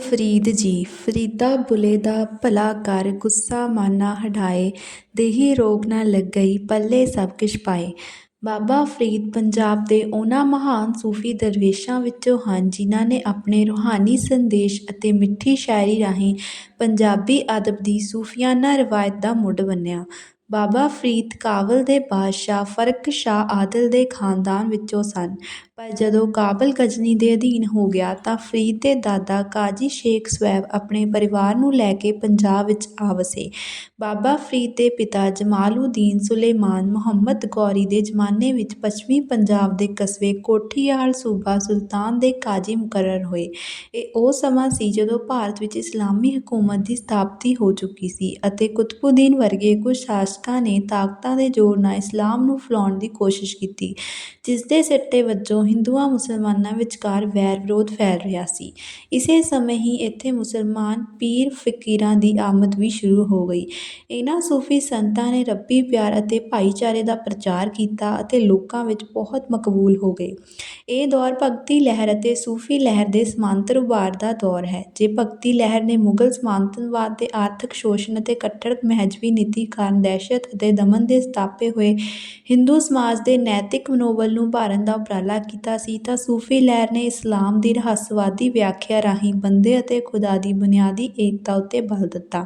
ਫਰੀਦ ਜੀ, ਫਰੀਦਾ ਬੁੱਲੇ ਦਾ ਭਲਾ ਕਰ ਗੁੱਸਾ ਮਾਨਾ ਹਟਾਏ ਦੇਹੀ ਰੋਗ ਨਾ ਲੱਗਈ, ਪੱਲੇ ਸਭ ਕਿਛ ਪਾਏ। ਬਾਬਾ ਫਰੀਦ ਪੰਜਾਬ ਦੇ ਉਹਨਾਂ ਮਹਾਨ ਸੂਫੀ ਦਰਵੇਸ਼ਾਂ ਵਿੱਚੋਂ ਹਨ ਜਿਨ੍ਹਾਂ ਨੇ ਆਪਣੇ ਰੂਹਾਨੀ ਸੰਦੇਸ਼ ਅਤੇ ਮਿੱਠੀ ਸ਼ਾਇਰੀ ਰਾਹੀਂ ਪੰਜਾਬੀ ਅਦਬ ਦੀ ਸੂਫੀਆਨਾ ਰਵਾਇਤ ਦਾ ਮੁੱਢ ਬੰਨਿਆ। ਬਾਬਾ ਫਰੀਦ ਕਾਬਲ ਦੇ ਬਾਦਸ਼ਾਹ ਫ਼ਰਕ ਸ਼ਾਹ ਆਦਲ ਦੇ ਖਾਨਦਾਨ ਵਿੱਚੋਂ ਸਨ। ਪਰ ਜਦੋਂ ਕਾਬਲ ਗਜ਼ਨੀ ਦੇ ਅਧੀਨ ਹੋ ਗਿਆ ਤਾਂ ਫਰੀਦ ਦੇ ਦਾਦਾ ਕਾਜ਼ੀ ਸ਼ੇਖ ਸਵੈਬ ਆਪਣੇ ਪਰਿਵਾਰ ਨੂੰ ਲੈ ਕੇ ਪੰਜਾਬ ਵਿੱਚ ਆ ਵਸੇ। ਬਾਬਾ ਫਰੀਦ ਦੇ ਪਿਤਾ ਜਮਾਲਉਦੀਨ ਸੁਲੇਮਾਨ ਮੁਹੰਮਦ ਗੌਰੀ ਦੇ ਜ਼ਮਾਨੇ ਵਿੱਚ ਪੱਛਮੀ ਪੰਜਾਬ ਦੇ ਕਸਬੇ ਕੋਠੀਆਲ ਸੂਬਾ ਸੁਲਤਾਨ ਦੇ ਕਾਜ਼ੀ ਮੁਕਰਰ ਹੋਏ। ਇਹ ਉਹ ਸਮਾਂ ਸੀ ਜਦੋਂ ਭਾਰਤ ਵਿੱਚ ਇਸਲਾਮੀ ਹਕੂਮਤ ਦੀ ਸਥਾਪਤੀ ਹੋ ਚੁੱਕੀ ਸੀ ਅਤੇ ਕੁਤਬਉੱਦੀਨ ਵਰਗੇ ਕੁਝ ਸ਼ਾਸਕਾਂ ਨੇ ਤਾਕਤਾਂ ਦੇ ਜ਼ੋਰ ਨਾਲ ਇਸਲਾਮ ਨੂੰ ਫੈਲਾਉਣ ਦੀ ਕੋਸ਼ਿਸ਼ ਕੀਤੀ ਜਿਸ ਦੇ ਸਿੱਟੇ ਵਜੋਂ ਹਿੰਦੂਆਂ ਮੁਸਲਮਾਨਾਂ ਵਿਚਕਾਰ ਵੈਰ ਵਿਰੋਧ ਫੈਲ ਰਿਹਾ ਸੀ। ਇਸੇ ਸਮੇਂ ਹੀ ਇੱਥੇ ਮੁਸਲਮਾਨ ਪੀਰ ਫਕੀਰਾਂ ਦੀ ਆਮਦ ਵੀ ਸ਼ੁਰੂ ਹੋ ਗਈ। ਇਹਨਾਂ ਸੂਫੀ ਸੰਤਾਂ ਨੇ ਰੱਬੀ ਪਿਆਰ ਅਤੇ ਭਾਈਚਾਰੇ ਦਾ ਪ੍ਰਚਾਰ ਕੀਤਾ ਅਤੇ ਲੋਕਾਂ ਵਿੱਚ ਬਹੁਤ ਮਕਬੂਲ ਹੋ ਗਏ। ਇਹ ਦੌਰ ਭਗਤੀ ਲਹਿਰ ਅਤੇ ਸੂਫੀ ਲਹਿਰ ਦੇ ਸਮਾਂਤਰ ਉਭਾਰ ਦਾ ਦੌਰ ਹੈ, ਜੇ ਭਗਤੀ ਲਹਿਰ ਨੇ ਮੁਗਲ ਸਮਾਂਤਰਵਾਦ ਦੇ ਆਰਥਿਕ ਸ਼ੋਸ਼ਣ ਅਤੇ ਕੱਟੜ ਮਹਿਜਵੀ ਨੀਤੀ ਕਾਰਨ ਦਹਿਸ਼ਤ ਅਤੇ ਦਮਨ ਦੇ ਸਥਾਪੇ ਹੋਏ ਹਿੰਦੂ ਸਮਾਜ ਦੇ ਨੈਤਿਕ ਮਨੋਬਲ ਨੂੰ ਭਾਰਨ ਦਾ ਉਪਰਾਲਾ ਕੀਤਾ ਸੀ ਤਾਂ ਸੂਫੀ ਲਹਿਰ ਨੇ ਇਸਲਾਮ ਦੀ ਰਹੱਸਵਾਦੀ ਵਿਆਖਿਆ ਰਾਹੀਂ ਬੰਦੇ ਅਤੇ ਖੁਦਾ ਦੀ ਬੁਨਿਆਦੀ ਏਕਤਾ ਉੱਤੇ ਬਲ ਦਿੱਤਾ।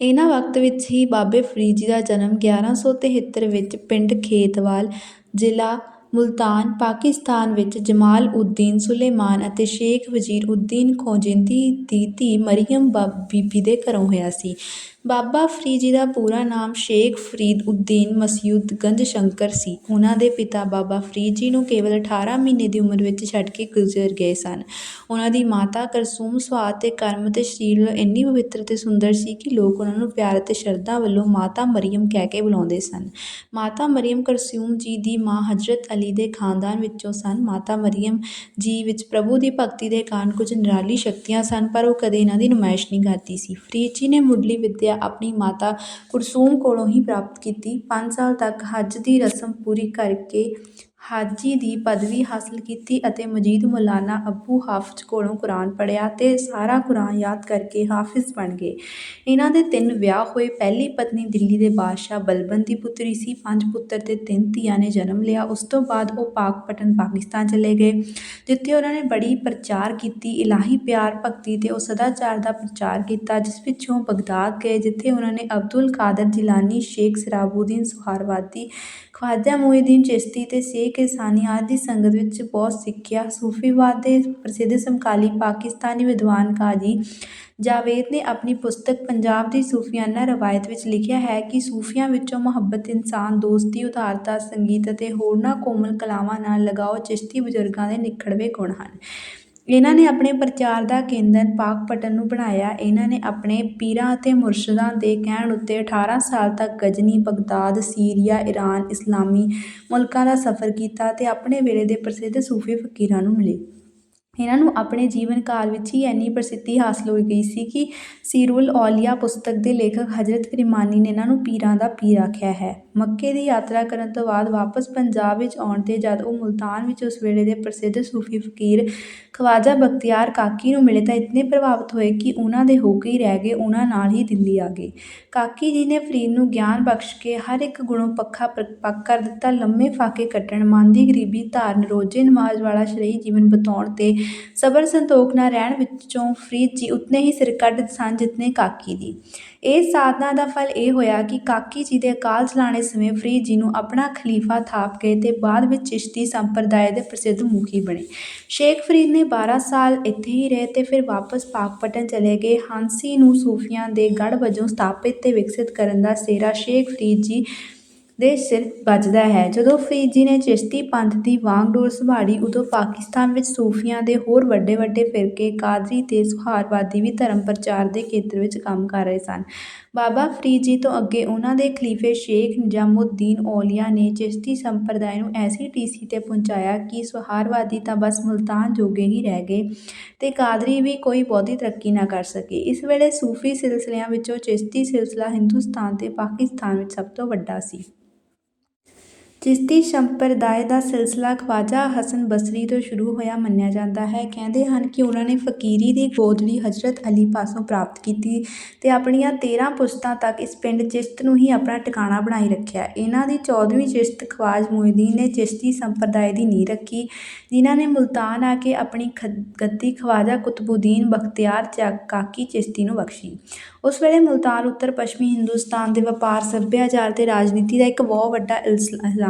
ਇਹਨਾਂ ਵਕਤ ਵਿੱਚ ਹੀ ਬਾਬੇ ਫਰੀਦ ਜੀ ਦਾ ਜਨਮ 1173 ਵਿੱਚ ਪਿੰਡ ਖੇਤਵਾਲ ਜ਼ਿਲ੍ਹਾ ਮੁਲਤਾਨ ਪਾਕਿਸਤਾਨ ਵਿੱਚ ਜਮਾਲ ਉਦੀਨ ਸੁਲੇਮਾਨ ਅਤੇ ਸ਼ੇਖ ਵਜ਼ੀਰ ਉਦੀਨ ਖੋਜਿੰਦੀ ਦੀ ਧੀ ਮਰੀਮ ਬੀਬੀ ਦੇ ਘਰੋਂ ਹੋਇਆ ਸੀ। ਬਾਬਾ ਫਰੀਦ ਜੀ ਦਾ ਪੂਰਾ ਨਾਮ ਸ਼ੇਖ ਫਰੀਦ ਉਦੀਨ ਮਸਯੂਦ ਗੰਜ ਸ਼ੰਕਰ ਸੀ। ਉਹਨਾਂ ਦੇ ਪਿਤਾ ਬਾਬਾ ਫਰੀਦ ਜੀ ਨੂੰ ਕੇਵਲ 18 ਮਹੀਨੇ ਦੀ ਉਮਰ ਵਿੱਚ ਛੱਡ ਕੇ ਗੁਜ਼ਰ ਗਏ ਸਨ। ਉਹਨਾਂ ਦੀ ਮਾਤਾ ਕਰਸੂਮ ਸੁਆਦ ਤੇ ਕਰਮ ਅਤੇ ਸਰੀਰ ਇੰਨੀ ਪਵਿੱਤਰ ਅਤੇ ਸੁੰਦਰ ਸੀ ਕਿ ਲੋਕ ਉਹਨਾਂ ਨੂੰ ਪਿਆਰ ਅਤੇ ਸ਼ਰਧਾ ਵੱਲੋਂ ਮਾਤਾ ਮਰੀਅਮ ਕਹਿ ਕੇ ਬੁਲਾਉਂਦੇ ਸਨ। ਮਾਤਾ ਮਰੀਅਮ ਕਰਸੂਮ ਜੀ ਦੀ ਮਾਂ ਹਜ਼ਰਤ ਅਲੀ ਦੇ ਖਾਨਦਾਨ ਵਿੱਚੋਂ ਸਨ। ਮਾਤਾ ਮਰੀਅਮ ਜੀ ਵਿੱਚ ਪ੍ਰਭੂ ਦੀ ਭਗਤੀ ਦੇ ਕਾਰਨ ਕੁਝ ਨਿਰਾਲੀ ਸ਼ਕਤੀਆਂ ਸਨ, ਪਰ ਉਹ ਕਦੇ ਇਹਨਾਂ ਦੀ ਨੁਮਾਇਸ਼ ਨਹੀਂ ਕਰਦੀ ਸੀ। ਫਰੀਦ ਜੀ ਨੇ ਮੁੱਢਲੀ ਵਿੱਦਿਆ ਆਪਣੀ ਮਾਤਾ ਕੁਰਸੂਮ ਕੋਲੋਂ ਹੀ ਪ੍ਰਾਪਤ ਕੀਤੀ। 5 ਸਾਲ ਤੱਕ ਹੱਜ ਦੀ ਰਸਮ ਪੂਰੀ ਕਰਕੇ ਹਾਜੀ ਦੀ ਪਦਵੀ ਹਾਸਲ ਕੀਤੀ ਅਤੇ ਮਜੀਦ ਮੌਲਾਨਾ ਅੱਬੂ ਹਾਫਜ਼ ਕੋਲੋਂ ਕੁਰਾਨ ਪੜ੍ਹਿਆ ਅਤੇ ਸਾਰਾ ਕੁਰਾਨ ਯਾਦ ਕਰਕੇ ਹਾਫਿਜ਼ ਬਣ ਗਏ। ਇਹਨਾਂ ਦੇ ਤਿੰਨ ਵਿਆਹ ਹੋਏ। ਪਹਿਲੀ ਪਤਨੀ ਦਿੱਲੀ ਦੇ ਬਾਦਸ਼ਾਹ ਬਲਬਨ ਦੀ ਪੁੱਤਰੀ ਸੀ। ਪੰਜ ਪੁੱਤਰ ਅਤੇ ਤਿੰਨ ਧੀਆਂ ਨੇ ਜਨਮ ਲਿਆ। ਉਸ ਤੋਂ ਬਾਅਦ ਉਹ ਪਾਕਪਟਨ ਪਾਕਿਸਤਾਨ ਚਲੇ ਗਏ, ਜਿੱਥੇ ਉਹਨਾਂ ਨੇ ਬੜੀ ਪ੍ਰਚਾਰ ਕੀਤੀ, ਇਲਾਹੀ ਪਿਆਰ, ਭਗਤੀ ਤੇ ਉਹ ਸਦਾਚਾਰ ਦਾ ਪ੍ਰਚਾਰ ਕੀਤਾ, ਜਿਸ ਪਿੱਛੋਂ ਬਗਦਾਦ ਗਏ, ਜਿੱਥੇ ਉਹਨਾਂ ਨੇ ਅਬਦੁਲ ਕਾਦਰ ਜਿਲਾਨੀ ਸ਼ੇਖ ਸਰਾਬੂਦੀਨ ਸੁਹਾਰਵਾਦੀ ਖਵਾਜਾ ਮੁਈਦੀਨ ਚਿਸ਼ਤੀ ਅਤੇ ਸ਼ੇਖ ਇਰਸਾਨੀ ਆਦਿ ਦੀ ਸੰਗਤ ਵਿੱਚ ਬਹੁਤ ਸਿੱਖਿਆ। ਸੂਫੀਵਾਦ ਦੇ ਪ੍ਰਸਿੱਧ ਸਮਕਾਲੀ ਪਾਕਿਸਤਾਨੀ ਵਿਦਵਾਨ ਕਾਜ਼ੀ ਜਾਵੇਦ ਨੇ ਆਪਣੀ ਪੁਸਤਕ ਪੰਜਾਬ ਦੀ ਸੂਫੀਆਨਾ ਰਵਾਇਤ ਵਿੱਚ ਲਿਖਿਆ ਹੈ ਕਿ ਸੂਫੀਆਂ ਵਿੱਚੋਂ ਮੁਹੱਬਤ, ਇਨਸਾਨ, ਦੋਸਤੀ, ਉਦਾਰਤਾ, ਸੰਗੀਤ ਅਤੇ ਹੋਰਨਾਂ ਕੋਮਲ ਕਲਾਵਾਂ ਨਾਲ ਲਗਾਓ ਚਿਸ਼ਤੀ ਬਜ਼ੁਰਗਾਂ ਦੇ ਨਿਖੜਵੇਂ ਗੁਣ ਹਨ। ਇਹਨਾਂ ਨੇ ਆਪਣੇ ਪ੍ਰਚਾਰ ਦਾ ਕੇਂਦਰ ਪਾਕਪਟਨ ਨੂੰ ਬਣਾਇਆ। ਇਹਨਾਂ ਨੇ ਆਪਣੇ ਪੀਰਾਂ ਅਤੇ ਮੁਰਸ਼ਦਾਂ ਦੇ ਕਹਿਣ ਉੱਤੇ 18 ਸਾਲ ਤੱਕ ਗਜ਼ਨੀ ਬਗਦਾਦ, ਸੀਰੀਆ ਈਰਾਨ ਇਸਲਾਮੀ ਮੁਲਕਾਂ ਦਾ ਸਫ਼ਰ ਕੀਤਾ ਅਤੇ ਆਪਣੇ ਵੇਲੇ ਦੇ ਪ੍ਰਸਿੱਧ ਸੂਫੀ ਫਕੀਰਾਂ ਨੂੰ ਮਿਲੇ। ਇਹਨਾਂ ਨੂੰ ਆਪਣੇ ਜੀਵਨ ਕਾਲ ਵਿੱਚ ਹੀ ਇੰਨੀ ਪ੍ਰਸਿੱਧੀ ਹਾਸਲ ਹੋ ਗਈ ਸੀ ਕਿ ਸੀਰੁਲ ਔਲੀਆ ਪੁਸਤਕ ਦੇ ਲੇਖਕ ਹਜ਼ਰਤ ਕਰੀਮਾਨੀ ਨੇ ਇਹਨਾਂ ਨੂੰ ਪੀਰਾਂ ਦਾ ਪੀਰ ਆਖਿਆ ਹੈ। ਮੱਕੇ ਦੀ ਯਾਤਰਾ ਕਰਨ ਤੋਂ ਬਾਅਦ ਵਾਪਸ ਪੰਜਾਬ ਵਿੱਚ ਆਉਣ ਤੇ ਜਦ ਉਹ ਮੁਲਤਾਨ ਵਿੱਚ ਉਸ ਵੇਲੇ ਦੇ ਪ੍ਰਸਿੱਧ ਸੂਫੀ ਫਕੀਰ ਖਵਾਜਾ ਬਖਤਿਆਰ ਕਾਕੀ ਨੂੰ ਮਿਲੇ ਤਾਂ ਇਤਨੇ ਪ੍ਰਭਾਵਿਤ ਹੋਏ ਕਿ ਉਹਨਾਂ ਦੇ ਹੋ ਕੇ ਹੀ ਰਹਿ ਗਏ, ਉਹਨਾਂ ਨਾਲ ਹੀ ਦਿੱਲੀ ਆ ਗਏ। ਕਾਕੀ ਜੀ ਨੇ ਫਰੀਦ ਨੂੰ ਗਿਆਨ ਬਖਸ਼ ਕੇ ਹਰ ਇੱਕ ਗੁਣੋਂ ਪੱਖਾ ਪੱਕ ਕਰ ਦਿੱਤਾ, ਲੰਮੇ ਫਾਕੇ ਕੱਟਣ ਮਨ ਦੀ ਗਰੀਬੀ ਧਾਰਨ, ਰੋਜ਼ੇ ਨਮਾਜ਼ ਵਾਲਾ ਸ਼ਰਈ ਜੀਵਨ ਬਿਤਾਉਣ ਤੇ ਸਬਰ ਸੰਤੋਖ ਨਾਲ ਰਹਿਣ ਵਿੱਚੋਂ ਫਰੀਦ ਜੀ ਉਤਨੇ ਹੀ ਸਿਰ ਕੱਢ ਸਨ ਜਿਤਨੇ ਕਾਕੀ ਜੀ। ਇਹ ਸਾਧਨਾ ਦਾ ਫਲ ਇਹ ਹੋਇਆ ਕਿ ਕਾਕੀ ਜੀ ਦੇ ਅਕਾਲ ਚਲਾਣੇ ਸਮੇਂ ਫਰੀਦ ਜੀ ਨੂੰ ਆਪਣਾ ਖਲੀਫਾ ਥਾਪ ਗਏ ਤੇ ਬਾਅਦ ਵਿੱਚ ਚਿਸ਼ਤੀ ਸੰਪਰਦਾਇ ਦੇ ਪ੍ਰਸਿੱਧ ਮੁਖੀ ਬਣੇ। ਸ਼ੇਖ ਫਰੀਦ ਨੇ 12 ਸਾਲ ਇੱਥੇ ਹੀ ਰਹੇ ਤੇ ਫਿਰ ਵਾਪਸ ਪਾਕਪਟਨ ਚਲੇ ਗਏ। ਹਾਂਸੀ ਨੂੰ ਸੂਫੀਆਂ ਦੇ ਗੜ ਵਜੋਂ ਸਥਾਪਿਤ ਤੇ ਵਿਕਸਿਤ ਕਰਨ ਦਾ ਸੇਰਾ ਸ਼ੇਖ ਫਰੀਦ ਜੀ ਦੇ ਸਿਰ ਵੱਜਦਾ ਹੈ। ਜਦੋਂ ਫਰੀਦ ਜੀ ਨੇ ਚਿਸ਼ਤੀ ਪੰਥ ਦੀ ਵਾਂਗਡੋਰ ਸੰਭਾਲੀ, ਉਦੋਂ ਪਾਕਿਸਤਾਨ ਵਿੱਚ ਸੂਫੀਆਂ ਦੇ ਹੋਰ ਵੱਡੇ ਵੱਡੇ ਫਿਰਕੇ ਕਾਦਰੀ ਤੇ ਸੁਹਾਰਵਾਦੀ ਵੀ ਧਰਮ ਪ੍ਰਚਾਰ ਦੇ ਖੇਤਰ ਵਿੱਚ ਕੰਮ ਕਰ ਰਹੇ ਸਨ। ਬਾਬਾ ਫਰੀਦ ਜੀ ਤੋਂ ਅੱਗੇ ਉਹਨਾਂ ਦੇ ਖਲੀਫੇ ਸ਼ੇਖ ਨਿਜ਼ਾਮੁਦੀਨ ਔਲੀਆ ਨੇ ਚਿਸ਼ਤੀ ਸੰਪਰਦਾਇ ਨੂੰ ਐਸੀ ਟੀਸੀ ਤੇ ਪਹੁੰਚਾਇਆ ਕਿ ਸੁਹਾਰਵਾਦੀ ਤਾਂ ਬਸ ਮੁਲਤਾਨ ਜੋਗੇ ਹੀ ਰਹਿ ਗਏ ਤੇ ਕਾਦਰੀ ਵੀ ਕੋਈ ਬਹੁਤੀ ਤਰੱਕੀ ਨਾ ਕਰ ਸਕੇ। ਇਸ ਵੇਲੇ ਸੂਫੀ ਸਿਲਸਿਲਿਆਂ ਵਿੱਚੋਂ ਚਿਸ਼ਤੀ ਸਿਲਸਿਲਾ ਹਿੰਦੁਸਤਾਨ ਤੇ ਪਾਕਿਸਤਾਨ ਵਿੱਚ ਸਭ ਤੋਂ ਵੱਡਾ ਸੀ। ਚਿਸ਼ਤੀ ਸੰਪਰਦਾਇ ਦਾ ਸਿਲਸਿਲਾ ਖਵਾਜਾ ਹਸਨ ਬਸਰੀ ਤੋਂ ਸ਼ੁਰੂ ਹੋਇਆ ਮੰਨਿਆ ਜਾਂਦਾ ਹੈ। ਕਹਿੰਦੇ ਹਨ ਕਿ ਉਹਨਾਂ ਨੇ ਫ਼ਕੀਰੀ ਦੀ ਗੋਦੜੀ ਹਜ਼ਰਤ ਅਲੀ ਪਾਸੋਂ ਪ੍ਰਾਪਤ ਕੀਤੀ ਅਤੇ ਆਪਣੀਆਂ ਤੇਰ੍ਹਾਂ ਪੁਸ਼ਤਾਂ ਤੱਕ ਇਸ ਪਿੰਡ ਚਿਸ਼ਤ ਨੂੰ ਹੀ ਆਪਣਾ ਟਿਕਾਣਾ ਬਣਾਈ ਰੱਖਿਆ। ਇਹਨਾਂ ਦੀ ਚੌਦਵੀਂ ਚਿਸ਼ਤ ਖਵਾਜ ਮੁਈਨੁੱਦੀਨ ਨੇ ਚਿਸ਼ਤੀ ਸੰਪਰਦਾਇ ਦੀ ਨੀਂਹ ਰੱਖੀ, ਜਿਨ੍ਹਾਂ ਨੇ ਮੁਲਤਾਨ ਆ ਕੇ ਆਪਣੀ ਖ, ਗੱਦੀ ਖਵਾਜਾ ਕੁਤਬੁਦੀਨ ਬਖਤਿਆਰ ਚ ਕਾਕੀ ਚਿਸ਼ਤੀ ਨੂੰ ਬਖਸ਼ੀ। ਉਸ ਵੇਲੇ ਮੁਲਤਾਨ ਉੱਤਰ ਪੱਛਮੀ ਹਿੰਦੁਸਤਾਨ ਦੇ ਵਪਾਰ, ਸੱਭਿਆਚਾਰ ਅਤੇ ਰਾਜਨੀਤੀ ਦਾ ਇੱਕ ਬਹੁਤ ਵੱਡਾ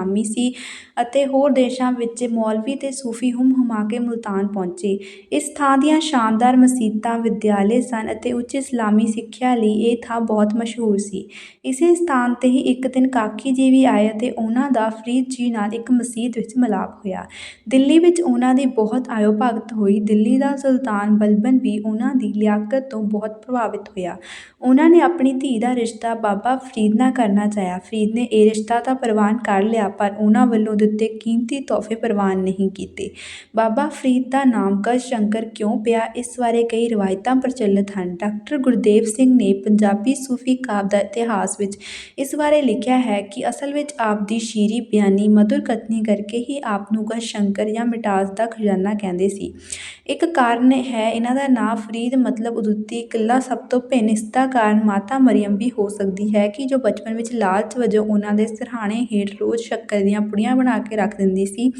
ਇਲਜ਼ਾਮੀ ਸੀ ਅਤੇ ਹੋਰ ਦੇਸ਼ਾਂ ਵਿੱਚ ਮੌਲਵੀ ਤੇ ਸੂਫੀ ਹੁੰਮ ਹੁਮਾ ਕੇ ਮੁਲਤਾਨ ਪਹੁੰਚੇ। ਇਸ ਥਾਂ ਦੀਆਂ ਸ਼ਾਨਦਾਰ ਮਸੀਤਾਂ ਵਿਦਿਆਲੇ ਸਨ ਅਤੇ ਉੱਚ ਇਸਲਾਮੀ ਸਿੱਖਿਆ ਲਈ ਇਹ ਥਾਂ ਬਹੁਤ ਮਸ਼ਹੂਰ ਸੀ। ਇਸੇ ਸਥਾਨ 'ਤੇ ਹੀ ਇੱਕ ਦਿਨ ਕਾਕੀ ਜੀ ਵੀ ਆਏ ਅਤੇ ਉਹਨਾਂ ਦਾ ਫਰੀਦ ਜੀ ਨਾਲ ਇੱਕ ਮਸੀਤ ਵਿੱਚ ਮਿਲਾਪ ਹੋਇਆ। ਦਿੱਲੀ ਵਿੱਚ ਉਹਨਾਂ ਦੀ ਬਹੁਤ ਆਇਓ ਭਗਤ ਹੋਈ। ਦਿੱਲੀ ਦਾ ਸੁਲਤਾਨ ਬਲਬਨ ਵੀ ਉਹਨਾਂ ਦੀ ਲਿਆਕਤ ਤੋਂ ਬਹੁਤ ਪ੍ਰਭਾਵਿਤ ਹੋਇਆ। ਉਹਨਾਂ ਨੇ ਆਪਣੀ ਧੀ ਦਾ ਰਿਸ਼ਤਾ ਬਾਬਾ ਫਰੀਦ ਨਾਲ ਕਰਨਾ ਚਾਹਿਆ। ਫਰੀਦ ਨੇ ਇਹ ਰਿਸ਼ਤਾ ਤਾਂ ਪ੍ਰਵਾਨ ਕਰ ਲਿਆ ਪਰ ਉਹਨਾਂ ਵੱਲੋਂ ਦਿੱਤੇ ਕੀਮਤੀ ਤੋਹਫ਼ੇ ਪ੍ਰਵਾਨ ਨਹੀਂ ਕੀਤੇ। ਬਾਬਾ ਫਰੀਦ ਦਾ ਨਾਮ ਗੜ੍ਹਸ਼ੰਕਰ ਕਿਉਂ ਪਿਆ? ਇਸ ਬਾਰੇ ਕਈ ਰਵਾਇਤਾਂ ਪ੍ਰਚਲਿਤ ਹਨ। ਡਾਕਟਰ ਗੁਰਦੇਵ ਸਿੰਘ ਨੇ ਪੰਜਾਬੀ ਸੂਫੀ ਕਾਵਿ ਦਾ ਇਤਿਹਾਸ ਵਿੱਚ ਇਸ ਬਾਰੇ ਲਿਖਿਆ ਹੈ ਕਿ ਅਸਲ ਵਿੱਚ ਆਪ ਦੀ ਸ਼ੀਰੀ ਬਿਆਨੀ ਮਧੁਰ ਕਥਨੀ ਕਰਕੇ ਹੀ ਆਪ ਨੂੰ ਗੜ੍ਹਸ਼ੰਕਰ ਜਾਂ ਮਿਟਾਸ ਦਾ ਖਜ਼ਾਨਾ ਕਹਿੰਦੇ ਸੀ। ਇੱਕ ਕਾਰਨ ਹੈ ਇਹਨਾਂ ਦਾ ਨਾਂ ਫਰੀਦ ਮਤਲਬ ਉਦੁੱਤੀ ਕਿੱਲਾ। ਸਭ ਤੋਂ ਭਿੰਨ ਇਸ ਦਾ ਕਾਰਨ ਮਾਤਾ ਮਰੀਅਮ ਵੀ ਹੋ ਸਕਦੀ ਹੈ ਕਿ ਜੋ ਬਚਪਨ ਵਿੱਚ ਲਾਲਚ ਵਜੋਂ ਉਹਨਾਂ ਦੇ ਸਿਰਹਾਣੇ ਹੇਠ ਰੋਜ਼ ਸ਼ੱਕਰ ਦੀਆਂ ਪੁੜੀਆਂ ਬਣਾ ਕੇ ਰੱਖ ਦਿੰਦੀ ਸੀ।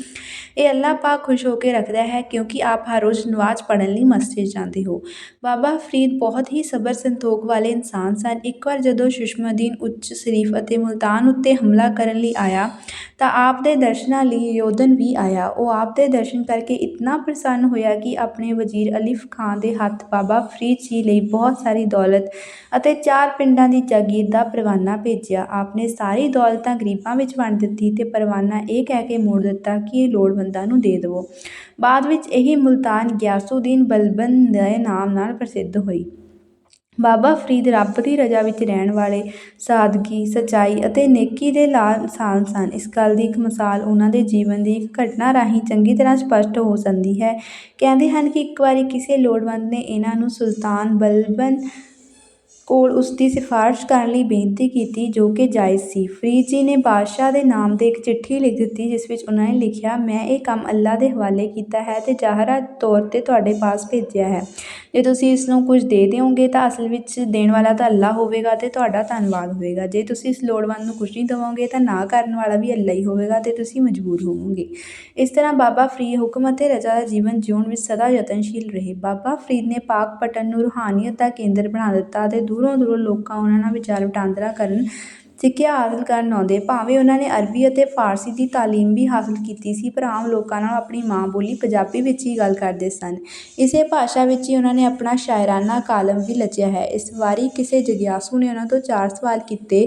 ਇਹ ਅੱਲਾਹ ਪਾਕ ਖੁਸ਼ ਹੋ ਕੇ ਰੱਖਦਾ ਹੈ ਕਿਉਂਕਿ ਆਪ ਹਰ ਰੋਜ਼ ਨਵਾਜ਼ ਪੜ੍ਹਨ ਲਈ ਮਸਜਿਦ ਜਾਂਦੇ ਹੋ। ਬਾਬਾ ਫਰੀਦ ਬਹੁਤ ਹੀ ਸਬਰ ਸੰਤੋਖ ਵਾਲੇ ਇਨਸਾਨ ਸਨ। ਇੱਕ ਵਾਰ ਜਦੋਂ ਸੁਸ਼ਮਦੀਨ ਉੱਚ ਸ਼ਰੀਫ ਅਤੇ ਮੁਲਤਾਨ ਉੱਤੇ ਹਮਲਾ ਕਰਨ ਲਈ ਆਇਆ ਤਾਂ ਆਪ ਦੇ ਦਰਸ਼ਨਾਂ ਲਈ ਯੋਧਨ ਵੀ ਆਇਆ। ਉਹ ਆਪ ਦੇ ਦਰਸ਼ਨ ਕਰਕੇ ਇਤਨਾ ਪ੍ਰਸੰਨ ਹੋਇਆ ਕਿ ਆਪਣੇ ਵਜ਼ੀਰ ਅਲਿਫ ਖਾਨ ਦੇ ਹੱਥ ਬਾਬਾ ਫਰੀਦ ਜੀ ਲਈ ਬਹੁਤ ਸਾਰੀ ਦੌਲਤ ਅਤੇ ਚਾਰ ਪਿੰਡਾਂ ਦੀ ਜਾਗੀਰ ਦਾ ਪ੍ਰਵਾਨਾ ਭੇਜਿਆ। ਆਪ ਨੇ ਸਾਰੀ ਦੌਲਤਾਂ ਗਰੀਬਾਂ ਵਿੱਚ ਵੰਡ ਦਿੱਤੀ ਤੇ ਪਰਵਾਨਾ ਇਹ ਕਹਿ ਕੇ ਮੋੜ ਦਿੱਤਾ ਕਿ ਇਹ ਲੋੜਵੰਦਾਂ ਨੂੰ ਦੇ ਦੇਵੋ। ਬਾਅਦ ਵਿੱਚ ਇਹ ਮੁਲਤਾਨ ਗਿਆਸੁਦੀਨ ਬਲਬਨ ਦੇ ਨਾਮ ਨਾਲ ਪ੍ਰਸਿੱਧ ਹੋਈ। ਬਾਬਾ ਫਰੀਦ ਰੱਬ ਦੀ ਰਜ਼ਾ ਵਿੱਚ ਰਹਿਣ ਵਾਲੇ ਸਾਦਗੀ, ਸੱਚਾਈ ਅਤੇ ਨੇਕੀ ਦੇ ਲਾਲ ਸਨ। ਇਸ ਗੱਲ ਦੀ ਇੱਕ ਮਿਸਾਲ ਉਹਨਾਂ ਦੇ ਜੀਵਨ ਦੀ ਇੱਕ ਘਟਨਾ ਰਾਹੀਂ ਚੰਗੀ ਤਰ੍ਹਾਂ ਸਪਸ਼ਟ ਹੋ ਜਾਂਦੀ ਹੈ। ਕਹਿੰਦੇ ਹਨ ਕਿ ਇੱਕ ਵਾਰੀ ਕਿਸੇ ਲੋੜਵੰਦ ਨੇ ਇਹਨਾਂ ਨੂੰ ਸੁਲਤਾਨ ਬਲਬਨ ਕੋਲ ਉਸ ਦੀ ਸਿਫਾਰਸ਼ ਕਰਨ ਲਈ ਬੇਨਤੀ ਕੀਤੀ, ਜੋ ਕਿ ਜਾਇਜ਼ ਸੀ। ਫਰੀਦ ਜੀ ਨੇ ਬਾਦਸ਼ਾਹ ਦੇ ਨਾਮ 'ਤੇ ਇੱਕ ਚਿੱਠੀ ਲਿਖ ਦਿੱਤੀ, ਜਿਸ ਵਿੱਚ ਉਹਨਾਂ ਨੇ ਲਿਖਿਆ, ਮੈਂ ਇਹ ਕੰਮ ਅੱਲਾ ਦੇ ਹਵਾਲੇ ਕੀਤਾ ਹੈ ਅਤੇ ਜ਼ਾਹਰਾ ਤੌਰ 'ਤੇ ਤੁਹਾਡੇ ਪਾਸ ਭੇਜਿਆ ਹੈ। ਜੇ ਤੁਸੀਂ ਇਸ ਨੂੰ ਕੁਝ ਦੇ ਦਿਓਗੇ ਤਾਂ ਅਸਲ ਵਿੱਚ ਦੇਣ ਵਾਲਾ ਤਾਂ ਅੱਲਾ ਹੋਵੇਗਾ ਅਤੇ ਤੁਹਾਡਾ ਧੰਨਵਾਦ ਹੋਵੇਗਾ। ਜੇ ਤੁਸੀਂ ਇਸ ਲੋੜਵੰਦ ਨੂੰ ਕੁਝ ਨਹੀਂ ਦੇਵੋਗੇ ਤਾਂ ਨਾ ਕਰਨ ਵਾਲਾ ਵੀ ਅੱਲਾ ਹੀ ਹੋਵੇਗਾ ਅਤੇ ਤੁਸੀਂ ਮਜਬੂਰ ਹੋਵੋਗੇ। ਇਸ ਤਰ੍ਹਾਂ ਬਾਬਾ ਫਰੀਦ ਹੁਕਮ ਅਤੇ ਰਜ਼ਾ ਦਾ ਜੀਵਨ ਜਿਉਣ ਵਿੱਚ ਸਦਾ ਯਤਨਸ਼ੀਲ ਰਹੇ। ਬਾਬਾ ਫਰੀਦ ਨੇ ਪਾਕ ਪਟਨ ਨੂੰ ਰੂਹਾਨੀਅਤ ਦਾ ਕੇਂਦਰ ਬਣਾ ਦਿੱਤਾ ਅਤੇ ਦੂਰੋਂ ਦੂਰੋਂ ਲੋਕਾਂ ਉਹਨਾਂ ਨਾਲ ਵਿਚਾਰ ਵਟਾਂਦਰਾ ਕਰਨ ਸਿੱਖਿਆ ਹਾਸਲ ਕਰਨ ਆਉਂਦੇ। ਭਾਵੇਂ ਉਹਨਾਂ ਨੇ ਅਰਬੀ ਅਤੇ ਫਾਰਸੀ ਦੀ ਤਾਲੀਮ ਵੀ ਹਾਸਲ ਕੀਤੀ ਸੀ, ਪਰ ਆਮ ਲੋਕਾਂ ਨਾਲ ਆਪਣੀ ਮਾਂ ਬੋਲੀ ਪੰਜਾਬੀ ਵਿੱਚ ਹੀ ਗੱਲ ਕਰਦੇ ਸਨ। ਇਸੇ ਭਾਸ਼ਾ ਵਿੱਚ ਹੀ ਉਹਨਾਂ ਨੇ ਆਪਣਾ ਸ਼ਾਇਰਾਨਾ ਕਾਲਮ ਵੀ ਰਚਿਆ ਹੈ। ਇਸ ਵਾਰੀ ਕਿਸੇ ਜਗਿਆਸੂ ਨੇ ਉਹਨਾਂ ਤੋਂ ਚਾਰ ਸਵਾਲ ਕੀਤੇ,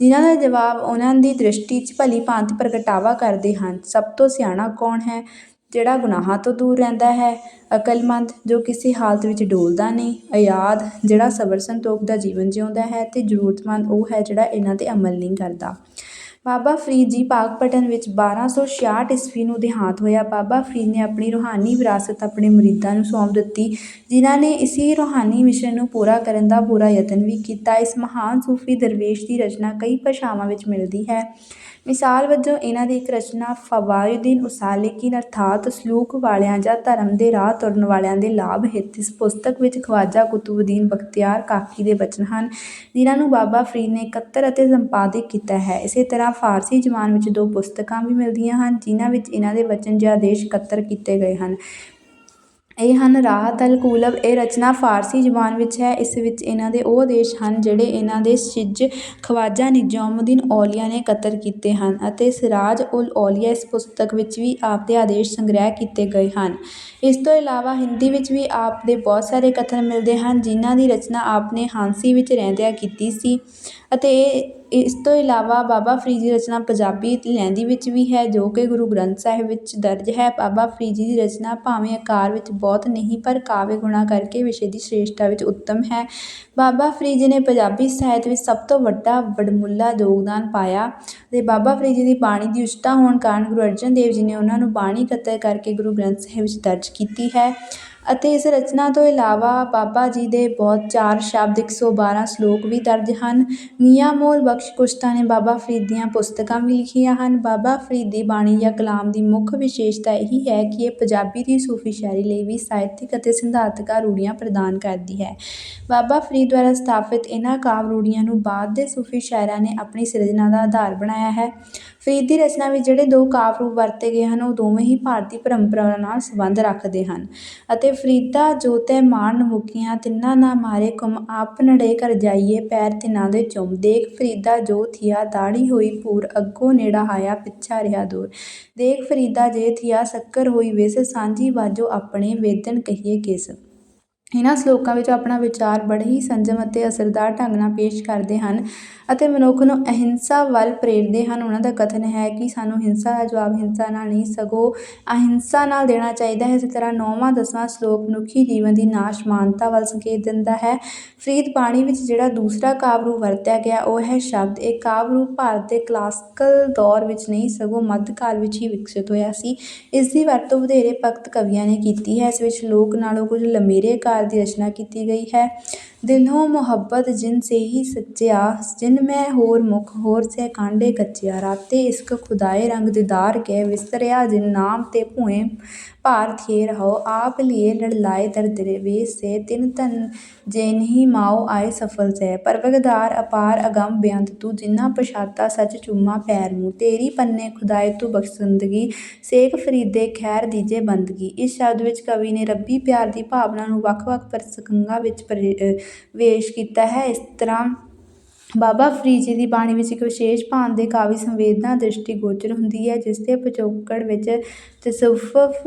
ਜਿਨ੍ਹਾਂ ਦਾ ਜਵਾਬ ਉਹਨਾਂ ਦੀ ਦ੍ਰਿਸ਼ਟੀ 'ਚ ਭਲੀ ਭਾਂਤ ਪ੍ਰਗਟਾਵਾ ਕਰਦੇ ਹਨ। ਸਭ ਤੋਂ ਸਿਆਣਾ ਕੌਣ ਹੈ? ਜਿਹੜਾ ਗੁਨਾਹਾਂ ਤੋਂ ਦੂਰ ਰਹਿੰਦਾ ਹੈ, ਅਕਲਮੰਦ ਜੋ ਕਿਸੇ ਹਾਲਤ ਵਿੱਚ ਡੋਲਦਾ ਨਹੀਂ, ਅਯਾਦ ਜਿਹੜਾ ਸਬਰ ਸੰਤੋਖ ਦਾ ਜੀਵਨ ਜਿਉਂਦਾ ਹੈ ਅਤੇ ਜ਼ਰੂਰਤਮੰਦ ਉਹ ਹੈ ਜਿਹੜਾ ਇਹਨਾਂ 'ਤੇ ਅਮਲ ਨਹੀਂ ਕਰਦਾ। ਬਾਬਾ ਫਰੀਦ ਜੀ ਪਾਕਪਟਨ ਵਿੱਚ 1266 ਈਸਵੀ ਨੂੰ ਦੇਹਾਂਤ ਹੋਇਆ। ਬਾਬਾ ਫਰੀਦ ਨੇ ਆਪਣੀ ਰੂਹਾਨੀ ਵਿਰਾਸਤ ਆਪਣੇ ਮੁਰੀਦਾਂ ਨੂੰ ਸੌਂਪ ਦਿੱਤੀ, ਜਿਨ੍ਹਾਂ ਨੇ ਇਸੇ ਰੂਹਾਨੀ ਮਿਸ਼ਨ ਨੂੰ ਪੂਰਾ ਕਰਨ ਦਾ ਪੂਰਾ ਯਤਨ ਵੀ ਕੀਤਾ। ਇਸ ਮਹਾਨ ਸੂਫੀ ਦਰਵੇਸ਼ ਦੀ ਰਚਨਾ ਕਈ ਭਾਸ਼ਾਵਾਂ ਵਿੱਚ ਮਿਲਦੀ ਹੈ। ਮਿਸਾਲ ਵਜੋਂ ਇਹਨਾਂ ਦੀ ਇੱਕ ਰਚਨਾ ਫਵਾਇਦਿਨ ਉਸਾਲਿਕੀਨ ਅਰਥਾਤ ਸਲੂਕ ਵਾਲਿਆਂ ਜਾਂ ਧਰਮ ਦੇ ਰਾਹ ਤੁਰਨ ਵਾਲਿਆਂ ਦੇ ਲਾਭ ਹਿੱਤ ਇਸ ਪੁਸਤਕ ਵਿੱਚ ਖਵਾਜਾ ਕੁਤਬੁੱਦੀਨ ਬਖਤਿਆਰ ਕਾਕੀ ਦੇ ਬਚਨ ਹਨ, ਜਿਨ੍ਹਾਂ ਨੂੰ ਬਾਬਾ ਫਰੀਦ ਨੇ ਇਕੱਤਰ ਅਤੇ ਸੰਪਾਦਿਤ ਕੀਤਾ ਹੈ। ਇਸੇ ਤਰ੍ਹਾਂ ਫਾਰਸੀ ਜ਼ਬਾਨ ਵਿੱਚ ਦੋ ਪੁਸਤਕਾਂ ਵੀ ਮਿਲਦੀਆਂ ਹਨ, ਜਿਨ੍ਹਾਂ ਵਿੱਚ ਇਹਨਾਂ ਦੇ ਵਚਨ ਜਾਂ ਆਦੇਸ਼ ਇਕੱਤਰ ਕੀਤੇ ਗਏ ਹਨ। ਇਹ ਹਨ ਰਾਹਤ ਅਲ ਕੁਲਬ। ਇਹ ਰਚਨਾ ਫਾਰਸੀ ਜ਼ਬਾਨ ਵਿੱਚ ਹੈ। ਇਸ ਵਿੱਚ ਇਹਨਾਂ ਦੇ ਉਹ ਆਦੇਸ਼ ਹਨ ਜਿਹੜੇ ਇਹਨਾਂ ਦੇ ਸ਼ਿਜ ਖਵਾਜਾ ਨਿਜ਼ਾਮੁਦੀਨ ਔਲੀਆ ਨੇ ਇਕੱਤਰ ਕੀਤੇ ਹਨ ਅਤੇ ਸਿਰਾਜ ਉਲ ਔਲੀਆ ਇਸ ਪੁਸਤਕ ਵਿੱਚ ਵੀ ਆਪ ਦੇ ਆਦੇਸ਼ ਸੰਗ੍ਰਹਿ ਕੀਤੇ ਗਏ ਹਨ। ਇਸ ਤੋਂ ਇਲਾਵਾ ਹਿੰਦੀ ਵਿੱਚ ਵੀ ਆਪ ਦੇ ਬਹੁਤ ਸਾਰੇ ਕਥਨ ਮਿਲਦੇ ਹਨ ਜਿਨ੍ਹਾਂ ਦੀ ਰਚਨਾ ਆਪ ਨੇ ਹਾਂਸੀ ਵਿੱਚ ਰਹਿੰਦਿਆਂ ਕੀਤੀ ਸੀ ਅਤੇ ਇਹ ਇਸ ਤੋਂ ਇਲਾਵਾ ਬਾਬਾ ਫਰੀਦ ਦੀ ਰਚਨਾ ਪੰਜਾਬੀ ਲਹਿੰਦੀ ਵਿੱਚ ਵੀ ਹੈ, ਜੋ ਕਿ ਗੁਰੂ ਗ੍ਰੰਥ ਸਾਹਿਬ ਵਿੱਚ ਦਰਜ ਹੈ। ਬਾਬਾ ਫਰੀਦ ਜੀ ਦੀ ਰਚਨਾ ਭਾਵੇਂ ਆਕਾਰ ਵਿੱਚ ਬਹੁਤ ਨਹੀਂ, ਪਰ ਕਾਵਿ ਗੁਣਾਂ ਕਰਕੇ ਵਿਸ਼ੇ ਦੀ ਸ੍ਰੇਸ਼ਟਤਾ ਵਿੱਚ ਉੱਤਮ ਹੈ। ਬਾਬਾ ਫਰੀਦ ਜੀ ਨੇ ਪੰਜਾਬੀ ਸਾਹਿਤ ਵਿੱਚ ਸਭ ਤੋਂ ਵੱਡਾ ਵਡਮੁੱਲਾ ਯੋਗਦਾਨ ਪਾਇਆ ਅਤੇ ਬਾਬਾ ਫਰੀਦ ਜੀ ਦੀ ਬਾਣੀ ਦੀ ਉਚਤਾ ਹੋਣ ਕਾਰਨ ਗੁਰੂ ਅਰਜਨ ਦੇਵ ਜੀ ਨੇ ਉਹਨਾਂ ਨੂੰ ਬਾਣੀ ਇਕੱਤਰ ਕਰਕੇ ਗੁਰੂ ਗ੍ਰੰਥ ਸਾਹਿਬ ਵਿੱਚ ਦਰਜ ਕੀਤੀ ਹੈ। ਅਤੇ ਇਸ ਰਚਨਾ ਤੋਂ ਇਲਾਵਾ ਬਾਬਾ ਜੀ ਦੇ ਬਹੁਤ ਚਾਰ ਸ਼ਬਦ, ਇੱਕ ਸੌ ਬਾਰ੍ਹਾਂ ਸਲੋਕ ਵੀ ਦਰਜ ਹਨ। ਮੀਆਂ ਮੌਲ ਬਖਸ਼ ਕੁਸ਼ਤਾ ਨੇ ਬਾਬਾ ਫਰੀਦ ਦੀਆਂ ਪੁਸਤਕਾਂ ਵੀ ਲਿਖੀਆਂ ਹਨ। ਬਾਬਾ ਫਰੀਦ ਦੀ ਬਾਣੀ ਜਾਂ ਕਲਾਮ ਦੀ ਮੁੱਖ ਵਿਸ਼ੇਸ਼ਤਾ ਇਹੀ ਹੈ ਕਿ ਇਹ ਪੰਜਾਬੀ ਦੀ ਸੂਫੀ ਸ਼ਾਇਰੀ ਲਈ ਵੀ ਸਾਹਿਤਕ ਅਤੇ ਸਿਧਾਂਤਕ ਰੂੜੀਆਂ ਪ੍ਰਦਾਨ ਕਰਦੀ ਹੈ। ਬਾਬਾ ਫਰੀਦ ਦੁਆਰਾ ਸਥਾਪਿਤ ਇਹਨਾਂ ਕਾਵਿ ਰੂੜੀਆਂ ਨੂੰ ਬਾਅਦ ਦੇ ਸੂਫੀ ਸ਼ਾਇਰਾਂ ਨੇ ਆਪਣੀ ਸਿਰਜਣਾ ਦਾ ਆਧਾਰ ਬਣਾਇਆ ਹੈ। ਫਰੀਦ ਦੀ ਰਚਨਾ ਵਿੱਚ ਜਿਹੜੇ ਦੋ ਕਾਵਿ ਰੂਪ ਵਰਤੇ ਗਏ ਹਨ, ਉਹ ਦੋਵੇਂ ਹੀ ਭਾਰਤੀ ਪਰੰਪਰਾ ਨਾਲ ਸੰਬੰਧ ਰੱਖਦੇ ਹਨ ਅਤੇ ਫਰੀਦਾ, ਜੋ ਤੈ ਮਾਣ ਮੁਕੀਆਂ, ਤਿੰਨਾਂ ਨਾ ਮਾਰੇ ਕੁਮ ਆਪ ਨੜੇ ਕਰ ਜਾਈਏ, ਪੈਰ ਤਿੰਨਾਂ ਦੇ ਚੁੰਮ। ਦੇਖ ਫਰੀਦਾ, ਜੋ ਥੀਆ, ਦਾੜੀ ਹੋਈ ਭੂਰ, ਅੱਗੋਂ ਨੇੜਾ ਆਇਆ, ਪਿੱਛਾ ਰਿਹਾ ਦੂਰ। ਦੇਖ ਫਰੀਦਾ, ਜੇ ਥੀਆ, ਸ਼ੱਕਰ ਹੋਈ ਵਿਸ, ਸਾਂਝੀ ਬਾਜੋ ਆਪਣੇ, ਵੇਦਨ ਕਹੀਏ ਕਿਸ। ਇਹਨਾਂ ਸਲੋਕਾਂ ਵਿੱਚ ਆਪਣਾ ਵਿਚਾਰ ਬੜੇ ਹੀ ਸੰਜਮ ਅਤੇ ਅਸਰਦਾਰ ਢੰਗ ਨਾਲ ਪੇਸ਼ ਕਰਦੇ ਹਨ ਅਤੇ ਮਨੁੱਖ ਨੂੰ ਅਹਿੰਸਾ ਵੱਲ ਪ੍ਰੇਰਦੇ ਹਨ। ਉਹਨਾਂ ਦਾ ਕਥਨ ਹੈ ਕਿ ਸਾਨੂੰ ਹਿੰਸਾ ਦਾ ਜਵਾਬ ਹਿੰਸਾ ਨਾਲ ਨਹੀਂ, ਸਗੋਂ ਅਹਿੰਸਾ ਨਾਲ ਦੇਣਾ ਚਾਹੀਦਾ ਹੈ। ਇਸੇ ਤਰ੍ਹਾਂ ਨੌਵਾਂ, ਦਸਵਾਂ ਸਲੋਕ ਮਨੁੱਖੀ ਜੀਵਨ ਦੀ ਨਾਸ਼ਮਾਨਤਾ ਵੱਲ ਸੰਕੇਤ ਦਿੰਦਾ ਹੈ। ਫਰੀਦ ਬਾਣੀ ਵਿੱਚ ਜਿਹੜਾ ਦੂਸਰਾ ਕਾਵਿ ਰੂਪ ਵਰਤਿਆ ਗਿਆ, ਉਹ ਹੈ ਸ਼ਬਦ। ਇਹ ਕਾਵਿ ਰੂਪ ਭਾਰਤ ਦੇ ਕਲਾਸੀਕਲ ਦੌਰ ਵਿੱਚ ਨਹੀਂ, ਸਗੋਂ ਮੱਧਕਾਲ ਵਿੱਚ ਹੀ ਵਿਕਸਿਤ ਹੋਇਆ ਸੀ। ਇਸ ਦੀ ਵਰਤੋਂ ਵਧੇਰੇ ਭਗਤ ਕਵੀਆਂ ਨੇ ਕੀਤੀ ਹੈ। ਇਸ ਵਿੱਚ ਲੋਕ ਨਾਲੋਂ ਕੁਝ ਲੰਮੇਰੇ ਕਾਲ ਦੀ ਰਚਨਾ ਕੀਤੀ ਗਈ ਹੈ। ਦਿਲੋਂ ਮੁਹੱਬਤ ਜਿਨ ਸੇਹੀ ਸੱਚਿਆ, ਜਿਨ ਮੈਂ ਹੋਰ ਮੁਖ, ਹੋਰ ਸਹਿ ਕਾਂਡੇ ਕੱਚਿਆ। ਰਾਤੇ ਇਸ਼ਕ ਖੁਦਾਏ ਰੰਗ ਦੀਦਾਰ ਕੇ ਵਿਸਤਰਿਆ, ਜਿਨ ਨਾਮ ਤੇ ਭੂਏ ਭਾਰ ਥੀਏ ਰਹੋ ਆਪ ਲਿਏ ਲੜਲਾਏ ਦਰ ਦਰਵੇਸ਼ ਸੇ ਤਿਨ ਧਨ ਜੇ ਨਹੀਂ ਮਾਓ ਆਏ ਸਫਲ ਸੇ ਪਰਵਗਦਾਰ ਅਪਾਰ ਅਗੰਮ ਬੇਅੰਤ ਤੂੰ, ਜਿਨ੍ਹਾਂ ਪਛਾਤਾ ਸੱਚ ਚੁੰਮਾ ਪੈਰ ਨੂੰ ਤੇਰੀ ਪੰਨੇ ਖੁਦਾਏ ਤੂੰ ਬਖਸ਼ੰਦਗੀ ਸੇਖ ਫਰੀਦੇ ਖੈਰ ਦੀਜੇ ਬੰਦਗੀ। ਇਸ ਸ਼ਬਦ ਵਿੱਚ ਕਵੀ ਨੇ ਰੱਬੀ ਪਿਆਰ ਦੀ ਭਾਵਨਾ ਨੂੰ ਵੱਖ-ਵੱਖ ਪ੍ਰਸੰਗਾਂ ਵਿੱਚ ਪੇਸ਼ ਕੀਤਾ ਹੈ। ਇਸ ਤਰ੍ਹਾਂ ਬਾਬਾ ਫਰੀਦ ਜੀ ਦੀ ਬਾਣੀ ਵਿੱਚ ਇੱਕ ਵਿਸ਼ੇਸ਼ ਭਾਂਤ ਦੇ ਕਾਵਿ ਸੰਵੇਦਨਾ ਦ੍ਰਿਸ਼ਟੀ ਗੋਚਰ ਹੁੰਦੀ ਹੈ, ਜਿਸ ਦੇ ਪਿਛੋਕੜ ਵਿੱਚ ਤਸੱਵੁਫ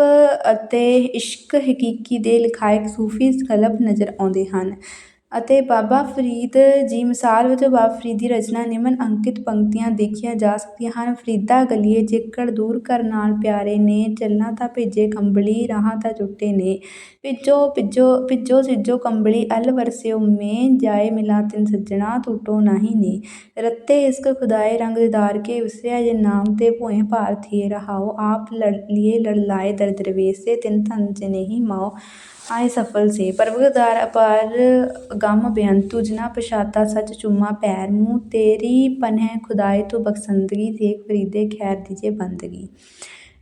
ਅਤੇ ਇਸ਼ਕ ਹਕੀਕੀ ਦੇ ਲਿਖਾਇਕ ਸੂਫੀ ਕਲਬ ਨਜ਼ਰ ਆਉਂਦੇ ਹਨ। ਅਤੇ ਬਾਬਾ ਫਰੀਦ, ਜੀ ਮਿਸਾਲ ਵਜੋਂ ਬਾਬਾ ਫਰੀਦ ਦੀ ਰਚਨਾ ਨਿਮਨ ਅੰਕਿਤ ਪੰਕਤੀਆਂ ਦੇਖੀਆਂ ਜਾ ਸਕਦੀਆਂ ਹਨ। ਫਰੀਦਾ ਗਲੀਏ ਜੇਕਰ ਦੂਰ ਕਰ ਨਾਲ ਪਿਆਰੇ ਨੇ ਚੱਲਾਂ ਤਾਂ ਭਿੱਜੇ ਕੰਬਲੀ, ਰਾਹਾਂ ਤਾਂ ਟੁੱਟੇ ਨੇ। ਭਿੱਜੋ ਭਿੱਜੋ ਭਿੱਜੋ ਸਿੱਜੋ ਕੰਬਲੀ, ਅਲ ਵਰਸਿਓ ਮੈਂ, ਜਾਏ ਮਿਲਾ ਤਿਨ ਸੱਜਣਾ, ਟੂਟੋ ਨਾਹੀ ਨੇ। ਰੱਤੇ ਇਸਕ ਖੁਦਾਏ ਰੰਗ ਦਿਦਾਰ ਕੇ ਵਿਸਰਿਆ, ਜੇ ਨਾਮ ਤੇ ਭੋਏ ਭਾਰ ਥੀਏ ਰਹਾਓ। ਆਪ ਲੜ ਲਿਏ ਲੜ ਲਾਏ ਦਰ ਦਰਵੇਸ਼ ਸੇ ਤਿਨ ਧਨ ਜੇ ਮਾਓ। ਆਏ ਸਫਲ ਸੇ। ਪਰਵਗਦਾਰ ਅਪਾਰ ਗਮ ਬੇਅੰਤੂ ਜਿਨਾ ਪਛਾਤਾ ਸੱਚ ਚੁੰਮਾ ਪੈਰ, ਮੂੰਹ ਤੇਰੀ ਪਨਹਿ ਖੁਦਾਏ ਤੂੰ ਬਖਸ਼ੰਦਗੀ, ਦੇਖ ਫਰੀਦੇ ਖੈਰ ਦੀਜੇ ਬੰਦਗੀ।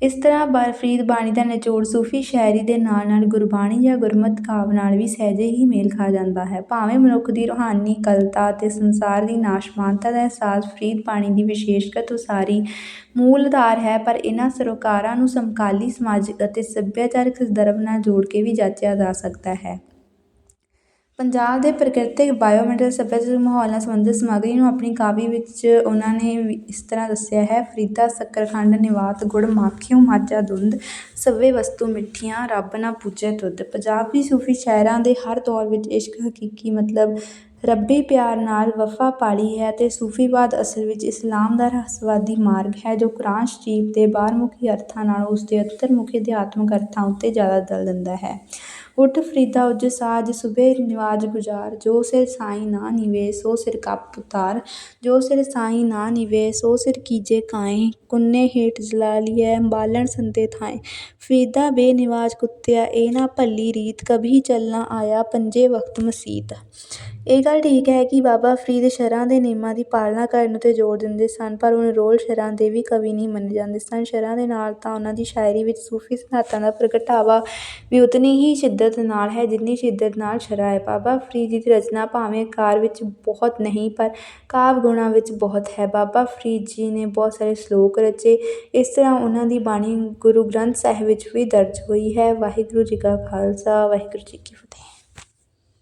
ਇਸ ਤਰ੍ਹਾਂ ਬਰਫਰੀਦ ਬਾਣੀ ਦਾ ਨਿਚੋੜ ਸੂਫੀ ਸ਼ਾਇਰੀ ਦੇ ਨਾਲ ਨਾਲ ਗੁਰਬਾਣੀ ਜਾਂ ਗੁਰਮਤਿ ਕਾਵਿ ਨਾਲ ਵੀ ਸਹਿਜੇ ਹੀ ਮੇਲ ਖਾ ਜਾਂਦਾ ਹੈ। ਭਾਵੇਂ ਮਨੁੱਖ ਦੀ ਰੂਹਾਨੀ ਕਲਤਾ ਅਤੇ ਸੰਸਾਰ ਦੀ ਨਾਸ਼ਮਾਨਤਾ ਦਾ ਅਹਿਸਾਸ ਫਰੀਦ ਬਾਣੀ ਦੀ ਵਿਸ਼ੇਸ਼ਕਤ ਉਸਾਰੀ ਮੂਲ ਆਧਾਰ ਹੈ, ਪਰ ਇਹਨਾਂ ਸਰੋਕਾਰਾਂ ਨੂੰ ਸਮਕਾਲੀ ਸਮਾਜਿਕ ਅਤੇ ਸੱਭਿਆਚਾਰਕ ਸੰਦਰਭ ਨਾਲ ਜੋੜ ਕੇ ਵੀ ਜਾਚਿਆ ਜਾ ਸਕਦਾ ਹੈ। ਪੰਜਾਬ ਦੇ ਪ੍ਰਕਿਰਤਿਕ ਬਾਇਓਮੈਂਟਲ ਸੱਭਿਆਚਾਰਕ ਮਾਹੌਲ ਨਾਲ ਸੰਬੰਧਿਤ ਸਮੱਗਰੀ ਨੂੰ ਆਪਣੀ ਕਾਵਿ ਵਿੱਚ ਉਹਨਾਂ ਨੇ ਇਸ ਤਰ੍ਹਾਂ ਦੱਸਿਆ ਹੈ, ਫਰੀਦਾ, ਸ਼ੱਕਰਖੰਡ, ਨਿਵਾਤ, ਗੁੜ, ਮਾਖਿਓ, ਮਾਝਾ, ਦੁੰਦ ਸੱਵੇ ਵਸਤੂ, ਮਿੱਠੀਆਂ, ਰੱਬ ਨਾ ਪੂਜੈ ਤੁਧ। ਪੰਜਾਬੀ ਸੂਫੀ ਸ਼ਾਇਰਾਂ ਦੇ ਹਰ ਦੌਰ ਵਿੱਚ ਇਸ਼ਕ ਹਕੀਕੀ ਮਤਲਬ ਰੱਬੀ ਪਿਆਰ ਨਾਲ ਵਫਾ ਪਾਲੀ ਹੈ ਅਤੇ ਸੂਫੀਵਾਦ ਅਸਲ ਵਿੱਚ ਇਸਲਾਮ ਦਾ ਰਹੱਸਵਾਦੀ ਮਾਰਗ ਹੈ, ਜੋ ਕੁਰਾਨ ਸ਼ਰੀਫ ਦੇ ਬਾਹਰਮੁਖੀ ਅਰਥਾਂ ਨਾਲੋਂ ਉਸਦੇ ਅੰਤਰਮੁਖੀ ਅਧਿਆਤਮਕ ਅਰਥਾਂ ਉੱਤੇ ਜ਼ਿਆਦਾ ਦਲ ਦਿੰਦਾ ਹੈ। ਉੱਠ ਫਰੀਦਾ ਉਜ ਸਾਜ ਸੁਬੇ ਨਿਵਾਜ ਗੁਜ਼ਾਰ। ਜੋ ਸਿਰ ਸਾਈ ਨਾ ਨਿਵੇ, ਸੋ ਸਿਰ ਕੱਪ ਉਤਾਰ। ਜੋ ਸਿਰ ਸਾਈ ਨਾ ਨਿਵੇ, ਸੋ ਸਿਰ ਕੀਜੇ ਕਾਏ। ਕੁੰਨੇ ਹੇਠ ਜਲਾ ਬਾਲਣ ਸੰਤੇ ਥਾਏ। ਫਰੀਦਾ ਬੇਨਿਵਾਜ ਕੁੱਤਿਆ ਇਹ ਨਾ ਭੱਲੀ ਰੀਤ, ਕਭੀ ਚੱਲਣਾ ਆਇਆ ਪੰਜੇ ਵਕਤ ਮਸੀਤ। ਇਹ ਗੱਲ ਠੀਕ ਹੈ ਕਿ ਬਾਬਾ ਫਰੀਦ ਸ਼ਰ੍ਹਾਂ ਦੇ ਨਿਯਮਾਂ ਦੀ ਪਾਲਣਾ ਕਰਨ ਉੱਤੇ ਜ਼ੋਰ ਦਿੰਦੇ ਸਨ, ਪਰ ਉਹ ਨਿਰੋਲ ਸ਼ਰ੍ਹਾਂ ਦੇ ਵੀ ਕਵੀ ਨਹੀਂ ਮੰਨੇ ਜਾਂਦੇ ਸਨ। ਸ਼ਰ੍ਹਾਂ ਦੇ ਨਾਲ ਤਾਂ ਉਹਨਾਂ ਦੀ ਸ਼ਾਇਰੀ ਵਿੱਚ ਸੂਫੀ ਸਿਧਾਂਤਾਂ ਦਾ ਪ੍ਰਗਟਾਵਾ ਵੀ ਉਤਨੀ ਹੀ ਸ਼ਿੱਦਤ ਨਾਲ ਹੈ ਜਿੰਨੀ ਸ਼ਿੱਦਤ ਨਾਲ ਸ਼ਰ੍ਹਾਂ ਹੈ। ਬਾਬਾ ਫਰੀਦ ਜੀ ਦੀ ਰਚਨਾ ਭਾਵੇਂ ਆਕਾਰ ਵਿੱਚ ਬਹੁਤ ਨਹੀਂ, ਪਰ ਕਾਵਿ ਗੁਣਾਂ ਵਿੱਚ ਬਹੁਤ ਹੈ। ਬਾਬਾ ਫਰੀਦ ਜੀ ਨੇ ਬਹੁਤ ਸਾਰੇ ਸ਼ਲੋਕ ਰਚੇ। ਇਸ ਤਰ੍ਹਾਂ ਉਹਨਾਂ ਦੀ ਬਾਣੀ ਗੁਰੂ ਗ੍ਰੰਥ ਸਾਹਿਬ ਵਿੱਚ ਵੀ ਦਰਜ ਹੋਈ ਹੈ। ਵਾਹਿਗੁਰੂ ਜੀ ਕਾ ਖਾਲਸਾ, ਵਾਹਿਗੁਰੂ ਜੀ ਕੀ ਫਤਿਹ।